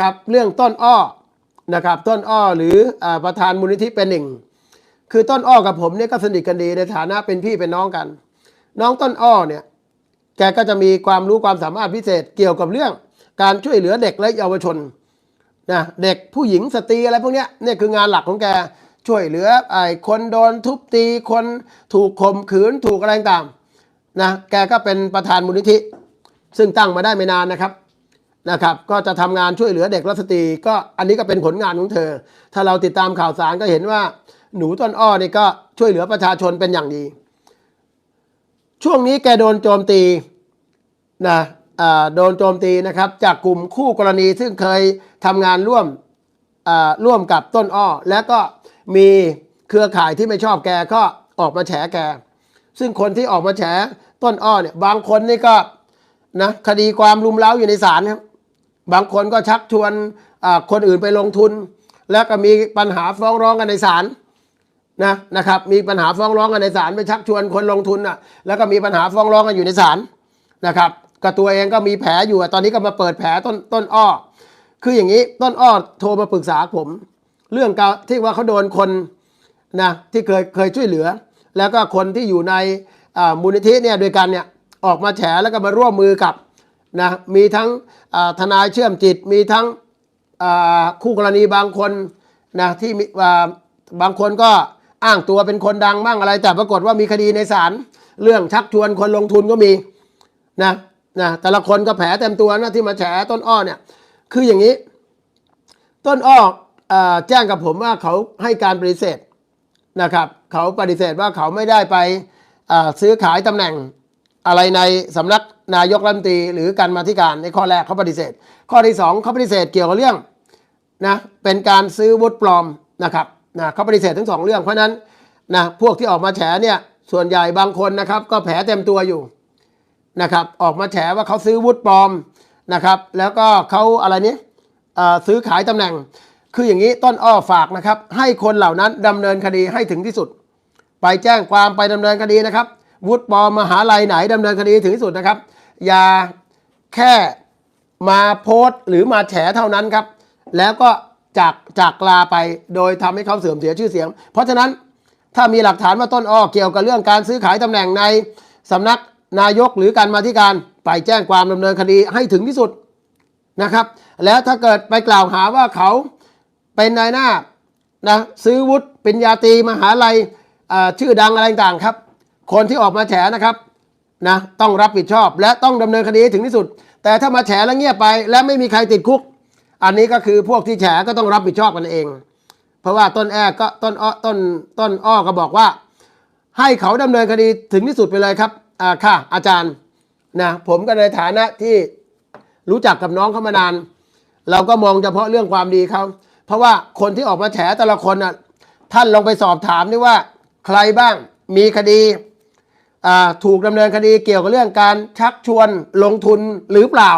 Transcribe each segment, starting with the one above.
ครับเรื่องต้นอ้อนะครับต้นอ้อหรืออประธานมูลนิธิเป็นหนึ่ง คือต้นอ้อกับผมเนี่ยก็สนิทกันดีในฐานะเป็นพี่เป็นน้องกัน น้องต้นอ้อเนี่ยแกก็จะมีความรู้ความสามารถพิเศษเกี่ยวกับเรื่อง การช่วยเหลือเด็กและเยาวชนนะเด็กผู้หญิงสตรีอะไรพวกเนี้ยเนี่ยคืองานหลักของแกช่วยเหลือไอ้คนโดนทุบตีคนถูกข่มขืนถูกอะไรต่างนะแกก็เป็นประธานมูลนิธิ ซึ่งตั้งมาได้ไม่นานนะครับ นะครับ ก็จะทำงานช่วยเหลือเด็กและสตรี ก็อันนี้ก็เป็นผลงานของเธอ ถ้าเราติดตามข่าวสารก็เห็นว่าหนูต้นอ้อนี่ก็ช่วยเหลือประชาชนเป็นอย่างดี ช่วงนี้แกโดนโจมตีนะอ่าโดนโจมตีนะครับ จากกลุ่มคู่กรณีซึ่งเคยทำงานร่วมอ่าร่วมกับต้นอ้อ แล้วก็มีเครือข่ายที่ไม่ชอบแกก็ออกมาแฉแก ซึ่งคนที่ออกมาแฉต้นอ้อเนี่ยบางคนนี่ก็นะคดีความลุมเล้าอยู่ในศาลครับ บางคนก็ชักชวนคนอื่นไปลงทุน แล้วก็มีปัญหาฟ้องร้องกันในศาลนะนะครับมีปัญหาฟ้องร้องกันในศาลไปชักชวนคนลงทุนอะแล้วก็มีปัญหาฟ้องร้องกันอยู่ในศาลนะครับก็ตัวเองก็มีแผลอยู่ตอนนี้ก็มาเปิดแผลต้นต้นอ้อ คืออย่างนี้ต้นอ้อโทรมาปรึกษาผม เรื่องการที่ว่าเขาโดนคนนะที่เคยเคยช่วยเหลือ แล้วก็คนที่อยู่ในมูลนิธิเนี่ยโดยกันเนี่ยออกมาแฉแล้วก็มาร่วมมือกับ นะมีทั้งทนายเชื่อมจิต มีทั้งคู่กรณีบางคนนะที่มีบางคนก็อ้างตัวเป็นคนดังบ้างอะไร แต่ปรากฏว่ามีคดีในศาลเรื่องชักชวนคนลงทุนก็มีนะนะแต่ละคนก็แผลเต็มตัวนะที่มาแฉต้นอ้อเนี่ยคืออย่างนี้ ต้นอ้ออแจ้งกับผมว่าเขาให้การปฏิเสธนะครับ เขาปฏิเสธว่าเขาไม่ได้ไปซื้อขายตำแหน่ง อะไรในสำนักนายกรัฐมนตรีหรือการมาธิการในข้อแรกเขาปฏิเสธ ข้อที่สองเขาปฏิเสธเกี่ยวกับเรื่องนะเป็นการซื้อวุฒิปลอมนะครับนะเขาปฏิเสธทั้งสองเรื่องเพราะนั้นนะพวกที่ออกมาแฉเนี่ยส่วนใหญ่บางคนนะครับ ก็แผลเต็มตัวอยู่นะครับออกมาแฉว่าเขาซื้อวุฒิปลอมนะครับ แล้วก็เขาอะไรนี้เอ่อซื้อขายตำแหน่ง คืออย่างนี้ต้นอ้อฝากนะครับ ให้คนเหล่านั้นดำเนินคดีให้ถึงที่สุด ไปแจ้งความไปดำเนินคดีนะครับ วุฒิปอมหาลัยไหนดำเนินคดีถึงที่สุดนะครับ อย่าแค่มาโพสต์หรือมาแฉเท่านั้นครับ แล้วก็จากจากลาไปโดยทำให้เขาเสื่อมเสียชื่อเสียง เพราะฉะนั้นถ้ามีหลักฐานว่าต้นอ้อเกี่ยวกับเรื่องการซื้อขายตำแหน่งในสำนักนายกหรือการมาธิการไปแจ้งความดำเนินคดีให้ถึงที่สุดนะครับ แล้วถ้าเกิดไปกล่าวหาว่าเขาเป็นนายหน้านะซื้อวุฒิปริญญาตรีมหาลัยชื่อดังอะไรต่างๆครับ คนที่ออกมาแฉนะครับนะต้องรับผิดชอบและต้องดำเนินคดีถึงที่สุด แต่ถ้ามาแฉแล้วเงียบไป และไม่มีใครติดคุก อันนี้ก็คือพวกที่แฉก็ต้องรับผิดชอบกันเอง เพราะว่าต้นแอ้ก็ต้นอ้อต้นต้นอ้อก็บอกว่า ให้เขาดำเนินคดีถึงที่สุดไปเลยครับอ่าค่ะอาจารย์นะผมก็ในฐานะที่รู้จักกับน้องเขามานาน เราก็มองเฉพาะเรื่องความดีเขาเพราะว่าคนที่ออกมาแฉแต่ละคนน่ะท่านลองไปสอบถามดิว่า ใครบ้างมีคดี ถูกดำเนินคดีเกี่ยวกับเรื่องการชักชวนลงทุนหรือเปล่า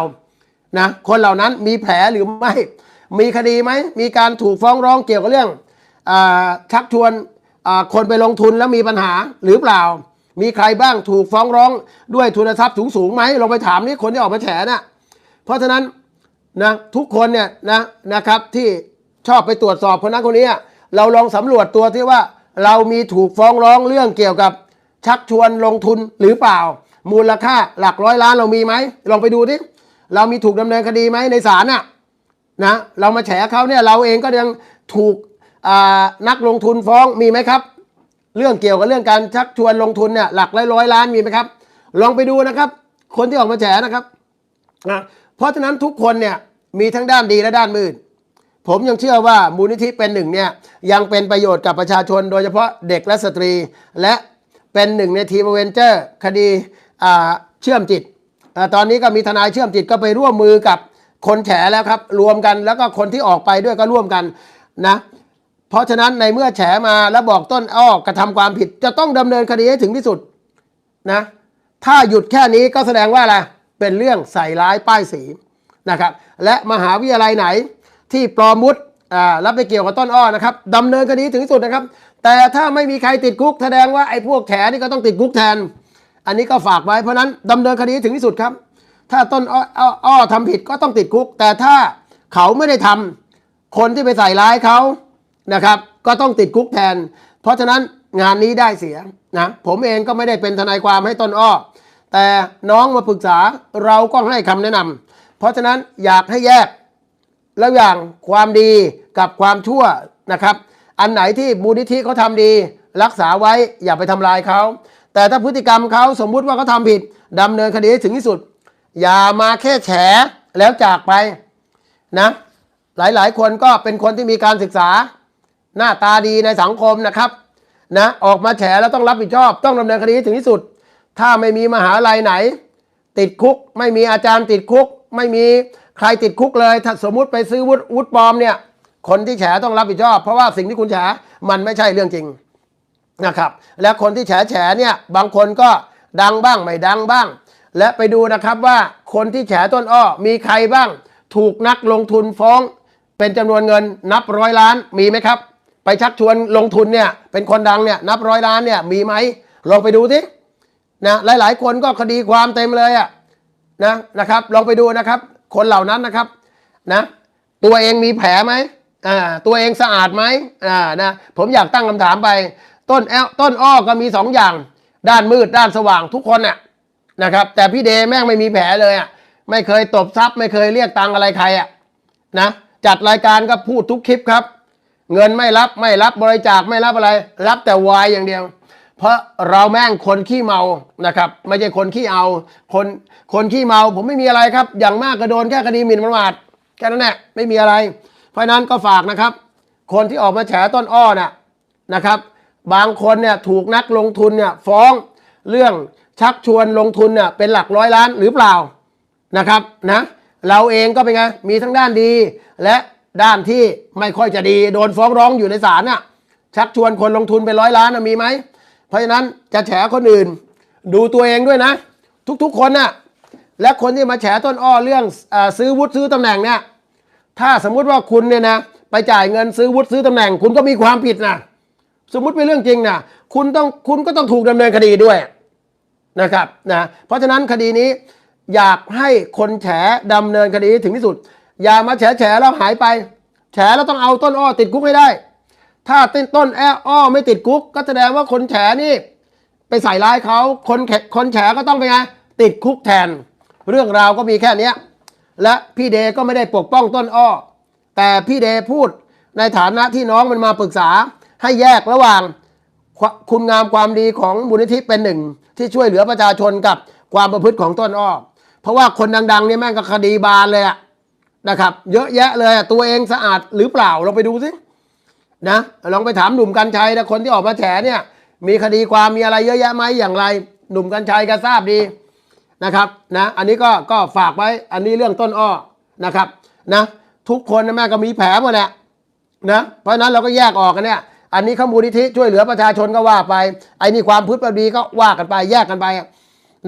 นะคนเหล่านั้นมีแผลหรือไม่ มีคดีไหมมีการถูกฟ้องร้องเกี่ยวกับเรื่องอชักชวนคนไปลงทุนแล้วมีปัญหาหรือเปล่า มีใครบ้างถูกฟ้องร้องด้วยทุนทรัพย์สูงสูงๆไหมลองไปถามนี่คนที่ออกมาแฉน่ะเพราะฉะนั้นนะทุกคนเนี่ยนะนะครับที่ชอบไปตรวจสอบคนนั้นคนนี้เราลองสำรวจตัวที่ว่าเรามีถูกฟ้องร้องเรื่องเกี่ยวกับ ชักชวนลงทุนหรือเปล่า มูลค่าหลักร้อยล้านเรามีไหมลองไปดูดิเรามีถูกดำเนินคดีไหมในศาลน่ะนะเรามาแฉเขาเนี่ยเราเองก็ยังถูกนักลงทุนฟ้องมีไหมครับ เรื่องเกี่ยวกับเรื่องการชักชวนลงทุนเนี่ยหลักร้อยร้อยล้านมีไหมครับ ลองไปดูนะครับ คนที่ออกมาแฉนะครับนะเพราะฉะนั้นทุกคนเนี่ยมีทั้งด้านดีและด้านมืดผมยังเชื่อว่ามูลนิธิเป็นหนึ่งเนี่ยยังเป็นประโยชน์กับประชาชนโดยเฉพาะเด็กและสตรี และ เป็นหนึ่งในทีมเวนเจอร์คดีเชื่อมจิตอตอนนี้ก็มีทนายเชื่อมจิตก็ไปร่วมมือกับคนแฉแล้วครับ รวมกันแล้วก็คนที่ออกไปด้วยก็ร่วมกันนะ เพราะฉะนั้นในเมื่อแฉมาแล้วบอกต้นอ้อกระทำความผิด จะต้องดำเนินคดีให้ถึงที่สุดนะ ถ้าหยุดแค่นี้ก็แสดงว่าอะไรเป็นเรื่องใส่ร้ายป้ายสีนะครับ และมหาวิทยาลัยไหนที่ปลอมวุฒิอ่ารับไปเกี่ยวกับต้นอ้อนะครับดำเนินคดีถึงที่สุดนะครับ แต่ถ้าไม่มีใครติดคุกแสดงว่าไอ้พวกแฉนี่ก็ต้องติดคุกแทน อันนี้ก็ฝากไว้เพราะนั้นดำเนินคดีถึงที่สุดครับ ถ้าต้นอ้ออ้ออทำผิดก็ต้องติดคุก แต่ถ้าเขาไม่ได้ทำคนที่ไปใส่ร้ายเขานะครับ ก็ต้องติดคุกแทน เพราะฉะนั้นงานนี้ได้เสียนะผมเองก็ไม่ได้เป็นทนายความให้ต้นอ้อแต่น้องมาปรึกษาเราก็ให้คำแนะนำเพราะฉะนั้นอยากให้แยก แล้วอย่างความดีกับความชั่วนะครับ อันไหนที่มูลนิธิเขาทำดี รักษาไว้อย่าไปทำลายเขาแต่ถ้าพฤติกรรมเขาสมมุติว่าเขาทำผิดดำเนินคดีให้ถึงที่สุด อย่ามาแค่แฉแล้วจากไปนะหลายๆ คนก็เป็นคนที่มีการศึกษาหน้าตาดีในสังคมนะครับนะออกมาแฉแล้วต้องรับผิดชอบ ต้องดำเนินคดีถึงที่สุด ถ้าไม่มีมหาลัยไหน ติดคุก ไม่มีอาจารย์ติดคุก ไม่มีใครติดคุกเลย ถ้าสมมุติไปซื้อวุฒิวุฒิปลอมเนี่ย คนที่แฉต้องรับผิดชอบ เพราะว่าสิ่งที่คุณแฉมันไม่ใช่เรื่องจริงนะครับ และคนที่แฉแฉเนี่ยบางคนก็ดังบ้างไม่ดังบ้าง และไปดูนะครับว่าคนที่แฉต้นอ้อมีใครบ้าง ถูกนักลงทุนฟ้อง เป็นจำนวนเงินนับร้อยล้านมีไหมครับ ไปชักชวนลงทุนเนี่ยเป็นคนดังเนี่ยนับร้อยล้านเนี่ยมีไหมลองไปดูสินะหลายๆ คนก็คดีความเต็มเลยอะนะนะครับลองไปดูนะครับ คนเหล่านั้นนะครับนะตัวเองมีแผลไหม อ่าตัวเองสะอาดไหมอ่านะผมอยากตั้งคำถามไป ต้นแอลต้นอ้อก็มีสองอย่าง ด้านมืดด้านสว่างทุกคนน่ะนะครับ แต่พี่เดแม่งไม่มีแผลเลยอะไม่เคยตบทรัพย์ไม่เคยเรียกตังอะไรใครอะนะจัดรายการก็พูดทุกคลิปครับ เงินไม่รับไม่รับบริจาคไม่รับอะไร รับแต่วายอย่างเดียว เพราะเราแม่งคนขี้เมานะครับ ไม่ใช่คนขี้เอา คนคนขี้เมา ผมไม่มีอะไรครับ อย่างมากก็โดนแค่คดีหมิ่นประมาทแค่นั้นแหละไม่มีอะไร เพราะนั้นก็ฝากนะครับ คนที่ออกมาแฉต้นอ้อน่ะนะครับ บางคนเนี่ยถูกนักลงทุนเนี่ยฟ้องเรื่องชักชวนลงทุนเนี่ยเป็นหลักร้อยล้านหรือเปล่านะครับนะเราเองก็เป็นไงมีทั้งด้านดี และด้านที่ไม่ค่อยจะดีโดนฟ้องร้องอยู่ในศาลน่ะชักชวนคนลงทุนเป็นร้อยล้านมีไหม เพราะฉะนั้นจะแฉคนอื่น ดูตัวเองด้วยนะ ทุกๆคนน่ะและคนที่มาแฉต้นอ้อเรื่องอซื้อวุฒิซื้อตำแหน่งเนี่ย ถ้าสมมุติว่าคุณเนี่ยนะไปจ่ายเงินซื้อวุฒิซื้อตำแหน่ง คุณก็มีความผิดนะสมมุติเป็นเรื่องจริงนะคุณต้องคุณก็ต้องถูกดำเนินคดีด้วยนะครับนะเพราะฉะนั้นคดีนี้อยากให้คนแฉดำเนินคดีถึงที่สุด อย่ามาแฉแฉแล้วหายไป แฉแล้วต้องเอาต้นอ้อติดคุกให้ได้ ถ้าต้นต้นแอ้อ้อไม่ติดคุก ก็แสดงว่าคนแฉนี่ ไปใส่ร้ายเขาคนแขคนแฉก็ต้องไปนไงติดคุกแทน เรื่องราวก็มีแค่เนี้ย และพี่เดก็ไม่ได้ปกป้องต้นอ้อ แต่พี่เดพูดในฐานะที่น้องมันมาปรึกษาให้แยกระหว่างคุณงามความดีของมูลนิธิเป็นหนึ่ง ที่ช่วยเหลือประชาชนกับความประพฤติของต้นอ้อ เพราะว่าคนดังๆนี่แม่งก็คดีบานเลยอะนะครับ เยอะแยะเลยตัวเองสะอาดหรือเปล่าเราไปดูสินะลองไปถามหนุ่มกัญชัยนะคนที่ออกมาแฉเนี่ย มีคดีความมีอะไรเยอะแยะไหมอย่างไร หนุ่มกัญชัยก็ทราบดี นะครับนะอันนี้ก็ก็ฝากไว้อันนี้เรื่องต้นอ้อนะครับนะทุกคนนะแม่ก็มีแผลหมดแหละนะเพราะฉะนั้นเราก็แยกออกกันเนี่ยอันนี้ข้ามูลนิธิช่วยเหลือประชาชนก็ว่าไปไอ้นี่ความพืชประดีก็ว่ากันไปแยกกันไป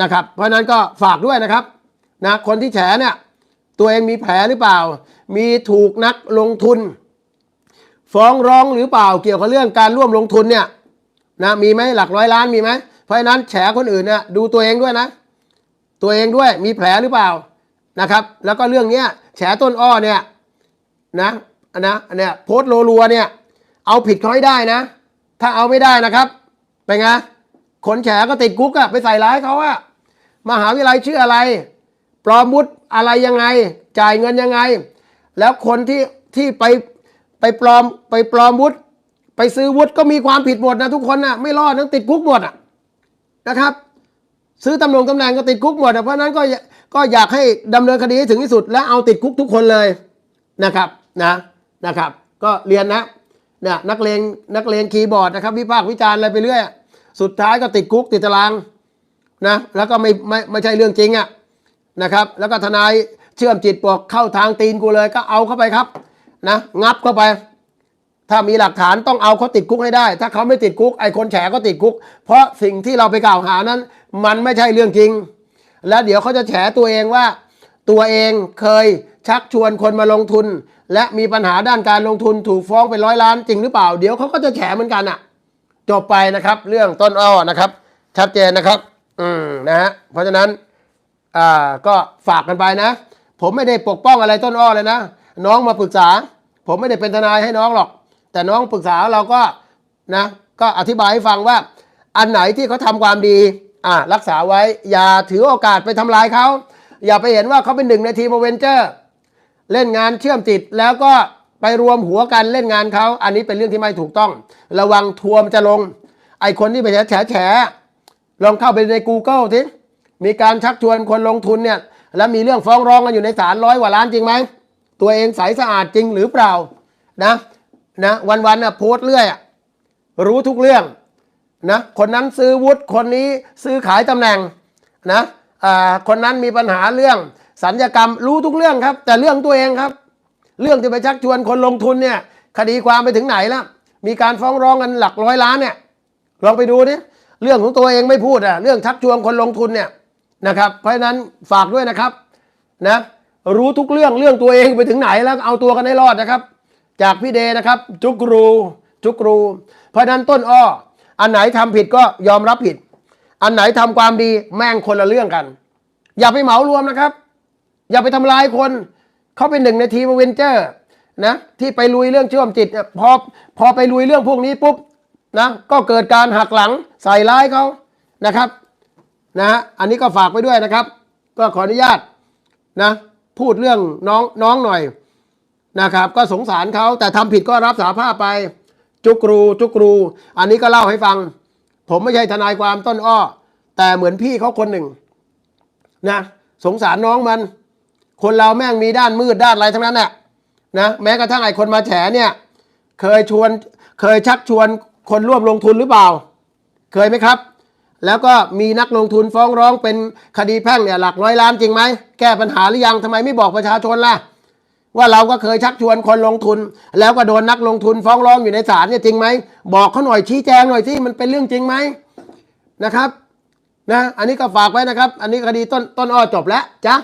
นะครับ เพราะฉะนั้นก็ฝากด้วยนะครับนะคนที่แฉเนี่ยตัวเองมีแผลหรือเปล่า มีถูกนักลงทุน ฟ้องร้องหรือเปล่าเกี่ยวกับเรื่องการร่วมลงทุนเนี่ยนะมีไหมหลักร้อยล้านมีไหมเพราะฉะนั้นแฉคนอื่นเนี่ยดูตัวเองด้วยนะ ตัวเองด้วยมีแผลหรือเปล่านะครับ แล้วก็เรื่องเนี้ยแฉต้นอ้อเนี่ยนะนะอันเนี้ยโพสโลลัวเนี่ย เอาผิดเขาให้ได้นะ ถ้าเอาไม่ได้นะครับเป็นไงคนแฉก็ติดคุกอะไปใส่ร้ายเขาอะมหาวิทยาลัยชื่ออะไร ปลอมวุฒิอะไรยังไง จ่ายเงินยังไง แล้วคนที่ที่ไปไปปลอมไปปลอมวุฒิไปซื้อวุฒิก็มีความผิดหมดนะทุกคนนะไม่รอดต้องติดคุกหมดอะนะครับ ซื้อตำแหน่งตำแหน่งก็ติดคุกหมดเพราะนั้นก็ก็อยากให้ดำเนินคดีให้ถึงที่สุด และเอาติดคุกทุกคนเลยนะครับนะนะครับ ก็เรียนนะเนี่ยนักเลงนักเลงคีย์บอร์ดนะครับ วิพากษ์วิจารณ์อะไรไปเรื่อยสุดท้ายก็ติดคุกติดตารางนะแล้วก็ไม่ไม่ไม่ใช่เรื่องจริงอะนะครับ แล้วก็ทนายเชื่อมจิตบอกเข้าทางตีนกูเลย ก็เอาเข้าไปครับนะงับเข้าไป ถ้ามีหลักฐานต้องเอาเขาติดคุกให้ได้ ถ้าเขาไม่ติดคุกไอ้คนแฉก็ติดคุก เพราะสิ่งที่เราไปกล่าวหานั้น มันไม่ใช่เรื่องจริง แล้วเดี๋ยวเขาจะแฉตัวเองว่า ตัวเองเคยชักชวนคนมาลงทุน และมีปัญหาด้านการลงทุนถูกฟ้องเป็นร้อยล้านจริงหรือเปล่า เดี๋ยวเขาก็จะแฉเหมือนกันอะจบไปนะครับ เรื่องต้นอ้อนะครับ ชัดเจนนะครับ อืมนะฮะเพราะฉะนั้นอ่าก็ฝากกันไปนะ ผมไม่ได้ปกป้องอะไรต้นอ้อเลยนะน้องมาปรึกษา ผมไม่ได้เป็นทนายให้น้องหรอก แต่น้องปรึกษาเราก็นะก็อธิบายให้ฟังว่า อันไหนที่เขาทำความดีอ่ารักษาไว้ อย่าถือโอกาสไปทำลายเขา อย่าไปเห็นว่าเขาเป็นหนึ่งในทีมเวนเจอร์ เล่นงานเชื่อมจิตแล้วก็ไปรวมหัวกันเล่นงานเขา อันนี้เป็นเรื่องที่ไม่ถูกต้อง ระวังทัวร์มนจะลง ไอคนที่ไปแฉแฉแฉลองเข้าไปใน Google ทีมีการชักชวนคนลงทุนเนี่ยแล้วมีเรื่องฟ้องร้องกันอยู่ในศาลร้อยกว่าล้านจริงไหมตัวเองใสสะอาดจริงหรือเปล่านะ นะวันๆน่ะโพสเรื่อยอะรู้ทุกเรื่องนะคนนั้นซื้อวุฒิคนนี้ซื้อขายตำแหน่งนะอ่าคนนั้นมีปัญหาเรื่องสัญญกรรมรู้ทุกเรื่องครับ แต่เรื่องตัวเองครับ เรื่องที่ไปชักชวนคนลงทุนเนี่ยคดีความไปถึงไหนแล้วมีการฟ้องร้องกันหลักร้อยล้านเนี่ยลองไปดูดิเรื่องของตัวเองไม่พูดอะเรื่องชักชวนคนลงทุนเนี่ยนะครับเพราะฉะนั้นฝากด้วยนะครับนะรู้ทุกเรื่องเรื่องตัวเองไปถึงไหนแล้วเอาตัวกันให้รอดนะครับ จากพี่เดนะครับ จุกรูจุกรู เพราะนั้นต้นอ้อ อันไหนทำผิดก็ยอมรับผิด อันไหนทำความดีแม่งคนละเรื่องกัน อย่าไปเหมารวมนะครับ อย่าไปทำลายคนเขาเป็นหนึ่งในทีมเวนเจอร์นะที่ไปลุยเรื่องเชื่อมจิตพอพอไปลุยเรื่องพวกนี้ปุ๊บนะก็เกิดการหักหลังใส่ร้ายเขานะครับนะฮะอันนี้ก็ฝากไปด้วยนะครับ ก็ขออนุญาตนะพูดเรื่องน้องน้องหน่อย นะครับ ก็สงสารเขาแต่ทำผิดก็รับสาภาพไป จุกรูจุกรู อันนี้ก็เล่าให้ฟัง ผมไม่ใช่ทนายความต้นอ้อ แต่เหมือนพี่เขาคนหนึ่งนะสงสารน้องมัน คนเราแม่งมีด้านมืดด้านอะไรทั้งนั้นแหละนะแม้กระทั่งไอ้คนมาแฉเนี่ยเคยชวนเคยชักชวนคนร่วมลงทุนหรือเปล่า เคยไหมครับ แล้วก็มีนักลงทุนฟ้องร้องเป็นคดีแพ่งเนี่ยหลักร้อยล้านจริงไหม แก้ปัญหาหรือยังทำไมไม่บอกประชาชนล่ะ ว่าเราก็เคยชักชวนคนลงทุน แล้วก็โดนนักลงทุนฟ้องร้องอยู่ในศาลเนี่ยจริงไหมบอกเขาหน่อยชี้แจงหน่อยที่มันเป็นเรื่องจริงไหมนะครับนะอันนี้ก็ฝากไว้นะครับ อันนี้คดีต้นต้นอ้อจบแล้วจ้ะ